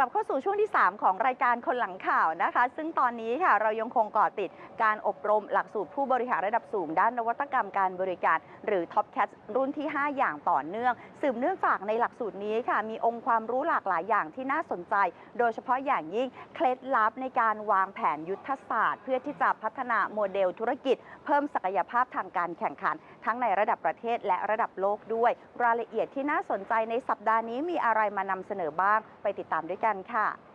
กลับเข้าสู่ช่วงที่ 3 ของรายการคนหลังข่าวนะคะ ซึ่งตอนนี้ค่ะเรายังคงเก่อติดการอบรมหลักสูตรผู้บริหารระดับสูง ด้านนวัตกรรมการบริการ หรือ Top Cat รุ่นที่ 5 อย่างต่อเนื่อง สืบเนื่องจากในหลักสูตรนี้ค่ะ มีองค์ความรู้หลากหลายอย่างที่น่าสนใจ โดยเฉพาะอย่างยิ่งเคล็ดลับในการวางแผนยุทธศาสตร์ เพื่อที่จะพัฒนาโมเดลธุรกิจ เพิ่มศักยภาพทางการแข่งขัน ทั้งในระดับประเทศและระดับโลกด้วย รายละเอียดที่น่าสนใจในสัปดาห์นี้มีอะไรมานำเสนอบ้างไปติดตามด้วยกันกันค่ะ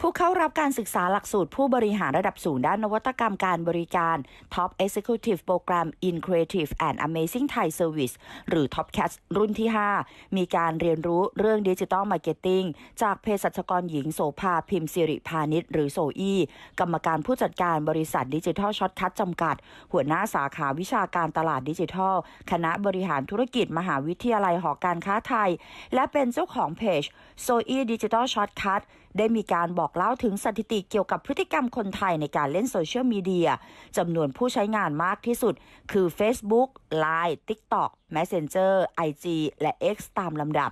ผู้เข้ารับการศึกษาหลักสูตรผู้บริหารระดับสูงด้านนวัตกรรมการบริการ Top Executive Program in Creative and Amazing Thai Service หรือ Top Cat รุ่นที่ 5 มีการเรียนรู้เรื่องดิจิ t a ลมาร์เก็ตติ้งจากเภสัชกรหญิงโสภาพิมพ์สิริพาณิชย์หรือโซอีกรรมการผู้จัดการบริษัทดิจิทัลช็อตคัทจำกัด หัวหน้าสาขาวิชาการตลาดดิจิทัล คณะบริหารธุรกิจมหาวิทยาลัยหอการค้าไทย และเป็นเจ้าของเพจโซอีดิจิทัลช็อตคัท ได้มีการบอกเล่าถึงสถิติเกี่ยวกับพฤติกรรมคนไทยในการเล่นโซเชียลมีเดียจำนวนผู้ใช้งานมากที่สุด คือ Facebook Line TikTok Messenger IG และ X ตามลำดับ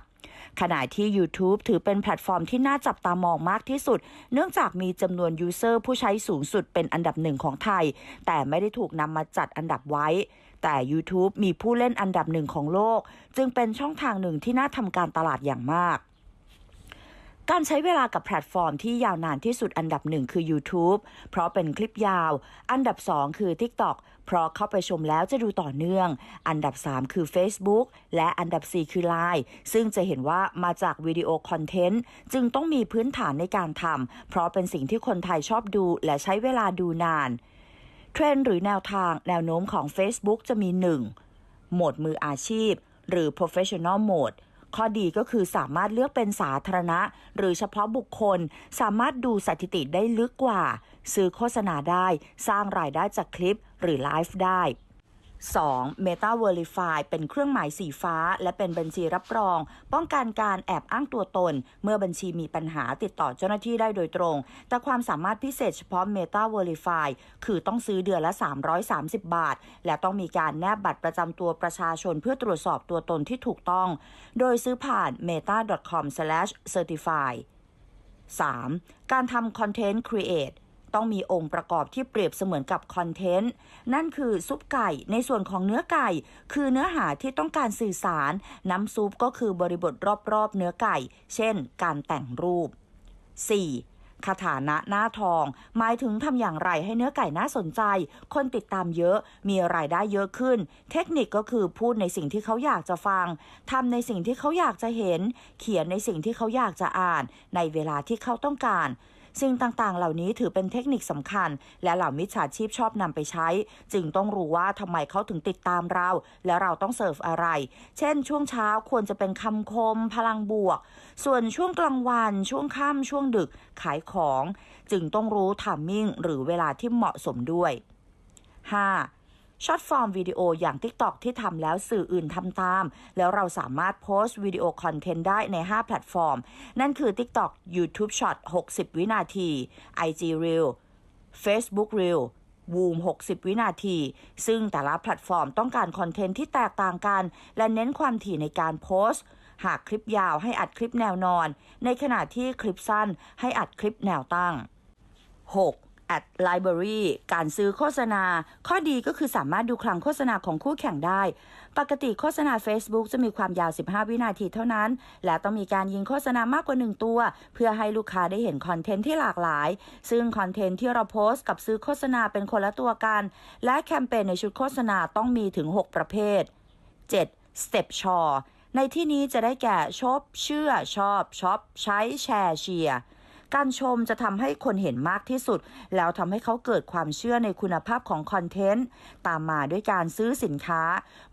ขณะที่ YouTube ถือเป็นแพลตฟอร์มที่น่าจับตามองมากที่สุด เนื่องจากมีจำนวนยูเซอร์ผู้ใช้สูงสุดเป็นอันดับหนึ่งของไทย แต่ไม่ได้ถูกนำมาจัดอันดับไว้ แต่ YouTube มีผู้เล่นอันดับหนึ่งของโลก จึงเป็นช่องทางหนึ่งที่น่าทำการตลาดอย่างมาก การใช้เวลากับแพลตฟอร์มที่ยาวนานที่สุดอันดับหนึ่งคือ YouTube เพราะเป็นคลิปยาว อันดับ 2 คือ TikTok เพราะเข้าไปชมแล้วจะดูต่อเนื่อง อันดับ 3 คือ Facebook และอันดับ 4 คือ Line ซึ่งจะเห็นว่ามาจากวิดีโอคอนเทนต์ จึงต้องมีพื้นฐานในการทำเพราะเป็นสิ่งที่คนไทยชอบดูและใช้เวลาดูนาน เทรนหรือแนวทางแนวโน้มของ Facebook จะมี 1. โหมดมืออาชีพ หรือ professional mode ข้อดีก็คือสามารถเลือกเป็นสาธารณะ หรือเฉพาะบุคคล สามารถดูสถิติได้ลึกกว่า ซื้อโฆษณาได้ สร้างรายได้จากคลิปหรือไลฟ์ได้ 2. Meta Verify เป็นเครื่องหมายสีฟ้า และเป็นบัญชีรับรอง ป้องกันการแอบอ้างตัวตน เมื่อบัญชีมีปัญหาติดต่อเจ้าหน้าที่ได้โดยตรง แต่ความสามารถพิเศษเฉพาะ Meta Verify คือต้องซื้อเดือนละ 330 บาท และต้องมีการแนบบัตรประจำตัวประชาชนเพื่อตรวจสอบตัวตนที่ถูกต้อง โดยซื้อผ่าน meta.com/certify 3. การทำ Content Create ต้องมีองค์ประกอบที่เปรียบเสมือนกับคอนเทนต์ นั่นคือซุปไก่ในส่วนของเนื้อไก่ คือเนื้อหาที่ต้องการสื่อสาร น้ำซุปก็คือบริบทรอบๆ เนื้อไก่ เช่น การแต่งรูป 4. คาถานะหน้าทอง หมายถึงทำอย่างไรให้เนื้อไก่น่าสนใจ คนติดตามเยอะ มีรายได้เยอะขึ้น เทคนิคก็คือพูดในสิ่งที่เขาอยากจะฟังทำในสิ่งที่เขาอยากจะเห็น เขียนในสิ่งที่เขาอยากจะอ่าน ในเวลาที่เขาต้องการ สิ่งต่างๆ เหล่านี้ถือเป็นเทคนิคสำคัญ และเหล่ามิจฉาชีพชอบนำไปใช้ จึงต้องรู้ว่าทำไมเขาถึงติดตามเรา และเราต้องเสิร์ฟอะไร เช่น ช่วงเช้าควรจะเป็นคำคม พลังบวก ส่วนช่วงกลางวัน ช่วงค่ำช่วงดึกขายของ จึงต้องรู้ทามมิ่งหรือเวลาที่เหมาะสมด้วย 5. ช็อตฟอร์มวิดีโออย่าง TikTok ที่ทำแล้วสื่ออื่นทำตาม แล้วเราสามารถโพสต์วิดีโอคอนเทนต์ได้ใน 5 แพลตฟอร์ม นั่นคือ TikTok YouTube Short 60 วินาที IG Reel Facebook Reel Woom 60 วินาที ซึ่งแต่ละแพลตฟอร์มต้องการคอนเทนต์ที่แตกต่างกัน และเน้นความถี่ในการโพสต์ หากคลิปยาวให้อัดคลิปแนวนอน ในขณะที่คลิปสั้นให้อัดคลิปแนวตั้ง 6. Ad Library การซื้อโฆษณา ข้อดีก็คือสามารถดูคลังโฆษณาของคู่แข่งได้ ปกติโฆษณา Facebook จะมีความยาว 15 วินาทีเท่านั้น และต้องมีการยิงโฆษณามากกว่า 1 ตัว เพื่อให้ลูกค้าได้เห็นคอนเทนต์ที่หลากหลาย ซึ่งคอนเทนต์ที่เราโพสต์กับซื้อโฆษณาเป็นคนละตัวกัน และแคมเปญในชุดโฆษณาต้องมีถึง 6 ประเภท 7. Step s h o ในที่นี้จะได้แก่ชอบ เชื่อ ชอบ ช็อป ใช้ แชร์ เชียร์ การชมจะทำให้คนเห็นมากที่สุด แล้วทำให้เขาเกิดความเชื่อในคุณภาพของคอนเทนต์ ตามมาด้วยการซื้อสินค้า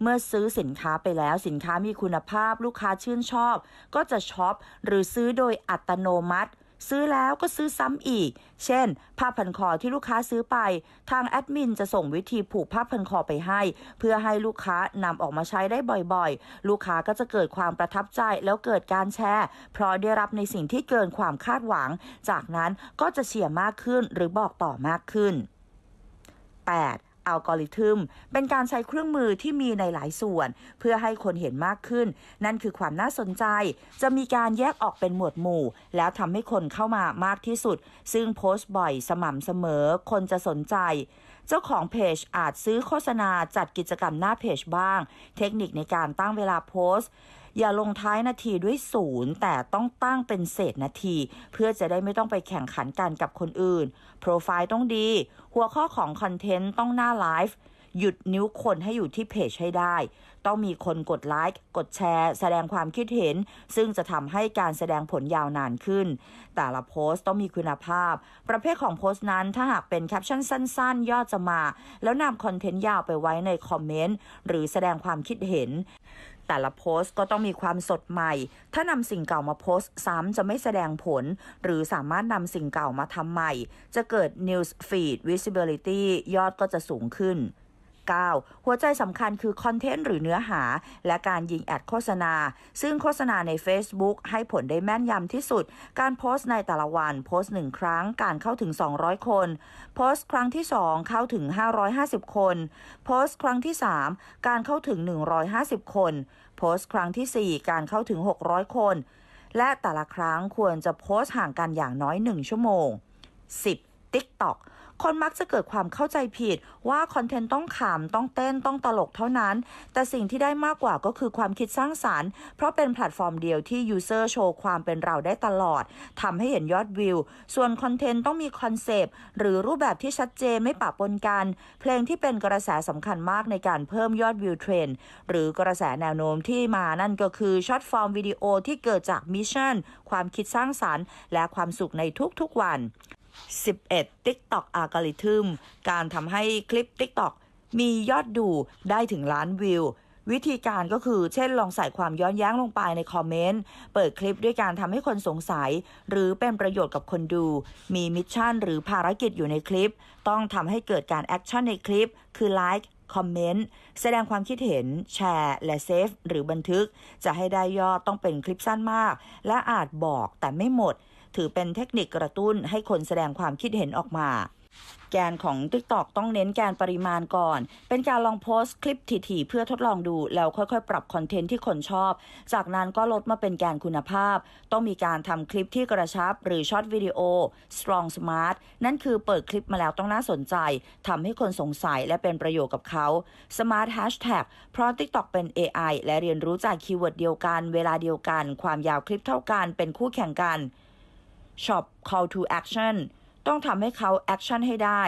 เมื่อซื้อสินค้าไปแล้วสินค้ามีคุณภาพลูกค้าชื่นชอบ ก็จะช็อปหรือซื้อโดยอัตโนมัติ ซื้อแล้วก็ซื้อซ้ำอีก เช่น ผ้าพันคอที่ลูกค้าซื้อไป ทางแอดมินจะส่งวิธีผูกผ้าพันคอไปให้ เพื่อให้ลูกค้านำออกมาใช้ได้บ่อยๆ ลูกค้าก็จะเกิดความประทับใจแล้วเกิดการแชร์ เพราะได้รับในสิ่งที่เกินความคาดหวัง จากนั้นก็จะเชียร์มากขึ้นหรือบอกต่อมากขึ้น 8. อัลกอริทึมเป็นการใช้เครื่องมือที่มีในหลายส่วน เพื่อให้คนเห็นมากขึ้น นั่นคือความน่าสนใจ จะมีการแยกออกเป็นหมวดหมู่ แล้วทำให้คนเข้ามามากที่สุด ซึ่งโพสต์บ่อยสม่ำเสมอ คนจะสนใจ เจ้าของเพจอาจซื้อโฆษณาจัดกิจกรรมหน้าเพจบ้าง เทคนิคในการตั้งเวลาโพสต์ อย่าลงท้ายนาทีด้วยศูนย์แต่ต้องตั้งเป็นเศษนาที เพื่อจะได้ไม่ต้องไปแข่งขันกันกับคนอื่น โปรไฟล์ต้องดี หัวข้อของคอนเทนต์ต้องหน้าไลฟ์หยุดนิ้วคนให้อยู่ที่เพจให้ได้ ต้องมีคนกดไลค์ กดแชร์ แสดงความคิดเห็น ซึ่งจะทำให้การแสดงผลยาวนานขึ้น แต่ละโพสต์ต้องมีคุณภาพ ประเภทของโพสต์นั้นถ้าหากเป็นแคปชั่นสั้นๆยอดจะมา แล้วนำคอนเทนต์ยาวไปไว้ในคอมเมนต์ หรือแสดงความคิดเห็น แต่ละโพสต์ก็ต้องมีความสดใหม่ ถ้านำสิ่งเก่ามาโพสต์ซ้ำจะไม่แสดงผล หรือสามารถนำสิ่งเก่ามาทำใหม่ จะเกิด news feed visibility ยอดก็จะสูงขึ้น 9. หัวใจสำคัญคือคอนเทนต์หรือเนื้อหา และการยิงแอดโฆษณา ซึ่งโฆษณาใน Facebook ให้ผลได้แม่นยำที่สุด การโพสต์ในแต่ละวัน โพสต์หนึ่งครั้ง การเข้าถึง 200 คน โพสต์ครั้งที่ 2 เข้าถึง 550 คน โพสต์ครั้งที่ 3 การเข้าถึง 150 คน โพสต์ครั้งทีสี่4 การเข้าถึง 600 คน และแต่ละครั้งควรจะโพสต์ห่างกันอย่างน้อย 1 ชั่วโมง 10. TikTok คนมักจะเกิดความเข้าใจผิดว่าคอนเทนต์ต้องขำต้องเต้นต้องตลกเท่านั้น แต่สิ่งที่ได้มากกว่าก็คือความคิดสร้างสารรค์ เพราะเป็นแพลตฟอร์มเดียวที่ยูเซอร์โชว์ความเป็นเราได้ตลอดทำให้เห็นยอดวิว ส่วนคอนเทนต์ต้องมีคอนเซปต์หรือรูปแบบที่ชัดเจนไม่ปะปนกัน เพลงที่เป็นกระแสสำคัญมากในการเพิ่มยอดวิวเทรนด์หรือกระแสแนวโน้มที่มานั่นก็คือช็อตฟอร์มวิดีโอที่เกิดจากมิชชั่นความคิดสร้างสารรค์ และความสุขในทุกๆวัน 11 TikTok Algorithm การทำให้คลิป TikTok มียอดดูได้ถึงล้านวิว วิธีการก็คือเช่นลองใส่ความย้อนแย้งลงไปในคอมเมนต์ เปิดคลิปด้วยการทำให้คนสงสัย หรือเป็นประโยชน์กับคนดู มีมิชชั่นหรือภารกิจอยู่ในคลิป ต้องทำให้เกิดการแอคชั่นในคลิป คือไลค์คอมเมนต์แสดงความคิดเห็น แชร์ และเซฟหรือบันทึก จะให้ได้ยอดต้องเป็นคลิปสั้นมาก และอาจบอกแต่ไม่หมด ถือเป็นเทคนิคกระตุ้นให้คนแสดงความคิดเห็นออกมาแกนของ TikTok ต้องเน้นแกนปริมาณก่อน เป็นการลองโพสต์คลิปถี่ๆเพื่อทดลองดู แล้วค่อยๆ ปรับคอนเทนต์ที่คนชอบ จากนั้นก็ลดมาเป็นแกนคุณภาพ ต้องมีการทำคลิปที่กระชับ หรือช็อตวิดีโอ strong smart นั่นคือเปิดคลิปมาแล้วต้องน่าสนใจ ทำให้คนสงสัยและเป็นประโยชน์กับเขา smart hashtag เพราะ TikTok เป็น AI และเรียนรู้จากคีย์เวิร์ดเดียวกัน เวลาเดียวกัน ความยาวคลิปเท่ากัน เป็นคู่แข่งกัน Shop Call to Action ต้องทำให้เขา Action ให้ได้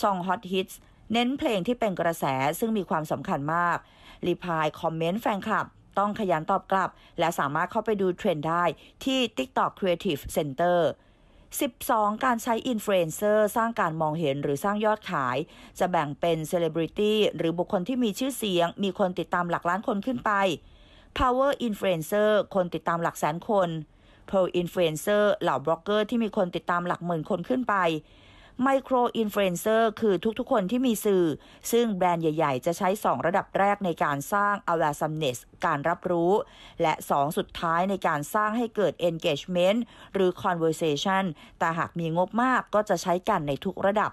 Song Hot Hits เน้นเพลงที่เป็นกระแสซึ่งมีความสำคัญมากรีพายคอมเมนต์แฟนคลับ ต้องขยันตอบกลับ และสามารถเข้าไปดูเทรนด์ได้ที่ TikTok Creative Center 12 การใช้อินฟลูเอนเซอร์สร้างการมองเห็นหรือสร้างยอดขาย จะแบ่งเป็นเซเลบริตี้หรือบุคคลที่มีชื่อเสียง มีคนติดตามหลักล้านคนขึ้นไป Power Influencer คนติดตามหลักแสนคน Pro Influencer เหล่าบล็อกเกอร์ที่มีคนติดตามหลักหมื่นคนขึ้นไป Micro Influencer คือทุกๆ คนที่มีสื่อ ซึ่งแบรนด์ใหญ่ๆ จะใช้ 2 ระดับแรกในการสร้าง awareness การรับรู้ และ 2 สุดท้ายในการสร้างให้เกิด engagement หรือ conversation แต่หากมีงบมากก็จะใช้กันในทุกระดับ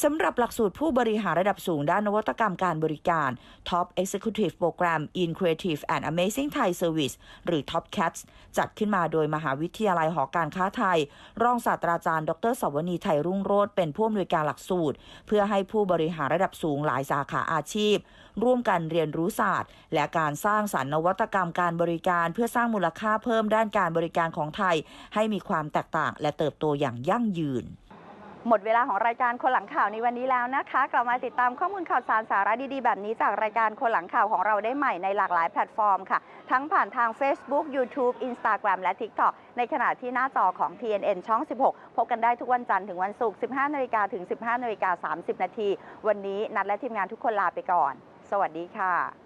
สำหรับหลักสูตรผู้บริหารระดับสูงด้านนวัตกรรมการบริการ Top Executive Program in Creative and Amazing Thai Service หรือ Top Cats จัดขึ้นมาโดยมหาวิทยาลัยหอการค้าไทย รองศาสตราจารย์ ดรสวนีไทยรุ่งโรจน์เป็นผู้อำนวยการหลักสูตร เพื่อให้ผู้บริหารระดับสูงหลายสาขาอาชีพ ร่วมกันเรียนรู้ศาสตร์ และการสร้างสรรค์นวัตกรรมการบริการเพื่อสร้างมูลค่าเพิ่มด้านการบริการของไทย ให้มีความแตกต่างและเติบโตอย่างยั่งยืน หมดเวลาของรายการคนหลังข่าวในวันนี้แล้วนะคะ กลับมาติดตามข้อมูลข่าวสารสาระดีๆ แบบนี้จากรายการคนหลังข่าวของเราได้ใหม่ในหลากหลายแพลตฟอร์มค่ะ ทั้งผ่านทาง Facebook YouTube Instagram และ TikTok ในขณะที่หน้าจอของ TNN ช่อง 16 พบกันได้ทุกวันจันทร์ถึงวันศุกร์ 15นาฬิกาถึง 15นาฬิกา30 นาที วันนี้นัดและทีมงานทุกคนลาไปก่อน สวัสดีค่ะ